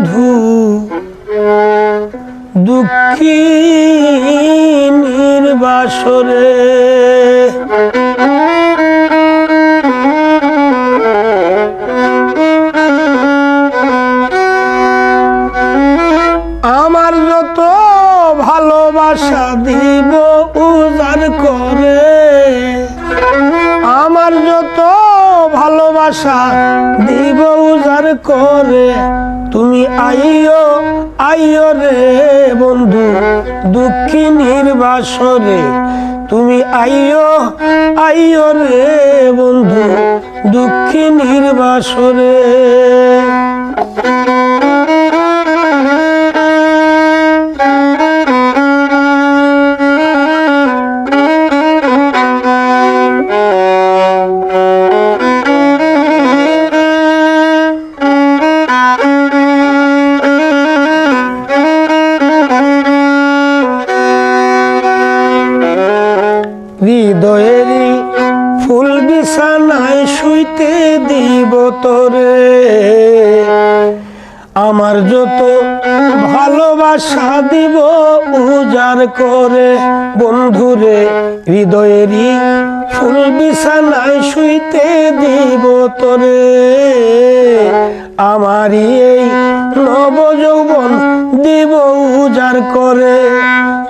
বন্ধু দুঃখী নির্বাসরে। আমার যত ভালোবাসা দিব উজার করে আমার যত ভালোবাসা দিব উজার করে। তুমি আইও আইও রে বন্ধু, দুঃখী নির্বাসরে। তুমি আইও আইও রে বন্ধু, দুঃখী নির্বাসরে। শুইতে দিব তোরে। আমার যত ভালোবাসা দিব উজার করে। বন্ধুরে, হৃদয়েরই ফুল বিছানায় শুইতে দিব তোরে। আমারই এই নব যৌবন দিব উজার করে।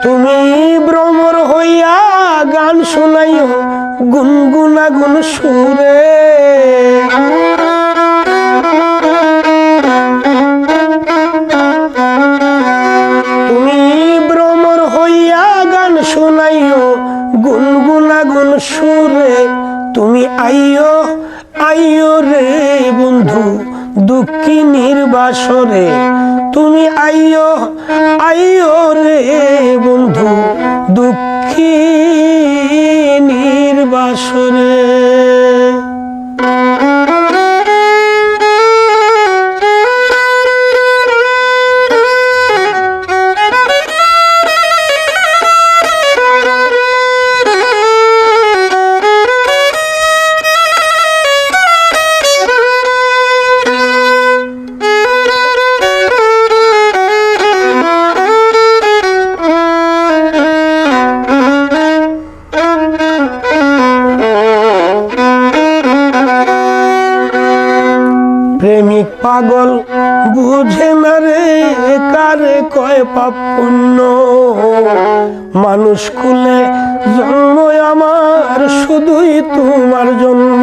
তুমি ভ্রমর হইয়া গান শোনাইও। গুনগুনা গুন সুরে। তুমি ভ্রমর হইয়া গান শোনাইও গুনগুনা গুন সুরে। তুমি আইও আইও রে বন্ধু দুঃখী নির্বাসরে। তুমি আইও আইও রে বন্ধু দুঃখী নির্বাসরে প্রেমিক পাগল, বুঝে না রে কারে কয় পাপ পুণ্য। মানুষ কুলে জন্ম আমার, শুধুই তোমার জন্য।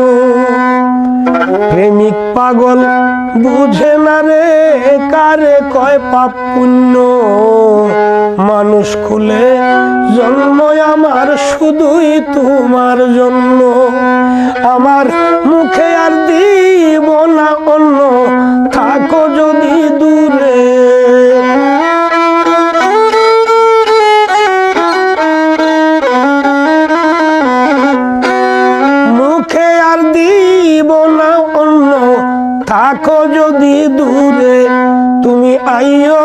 প্রেমিক পাগল, বুঝে না রে কারে কয় পাপ পুণ্য? মানুষ খুলে জন্ম, আমার শুধুই তোমার জন্য। আমার মুখে আর দিব না অন্য। যদি দূরে তুমি আইও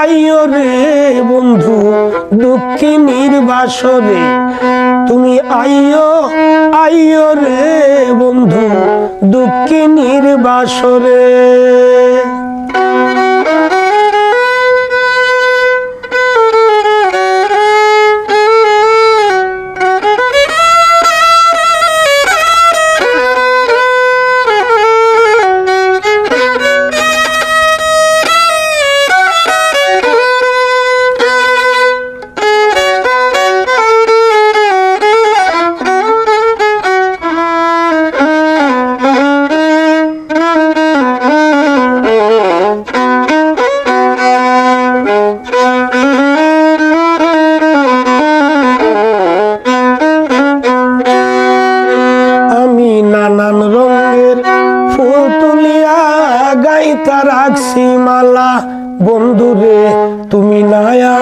আইও রে বন্ধু দুঃখী নির্বাসরে তুমি আইও আইও রে বন্ধু দুঃখী নির্বাসরে গাইতা রাখছি মালা। বন্ধুরে তুমি নায়া,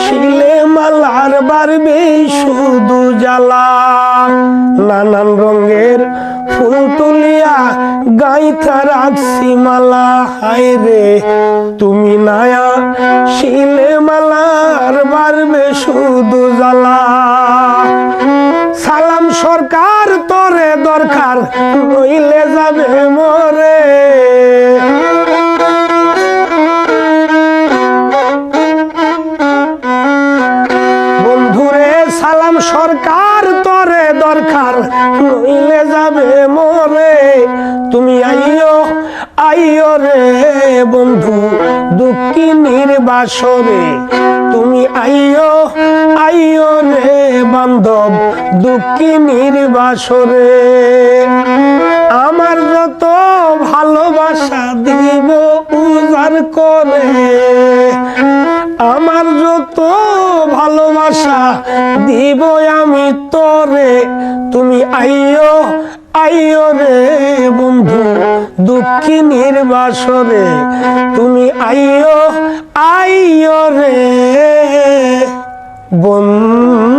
শিলে মালার বাড়বে শুধু জ্বালা। নানান রঙের ফুল তুলিয়া গাইতা রাখছি মালা। হায় রে, তুমি নায়া নইলে যাবে মরে। তুমি আইও আইও রে বন্ধু, দুঃখিনীর বাসরে। তুমি আইও আইও রে বান্ধব, দুঃখিনীর বাসরে। আমার যত ভালোবাসা দিব উজার করে। আমার যত ভালোবাসা দিব আমি তোরে। তুমি আইও আইও রে বন্ধু দুঃখী বাসরে তুমি আইও আইও রে বন্ধু।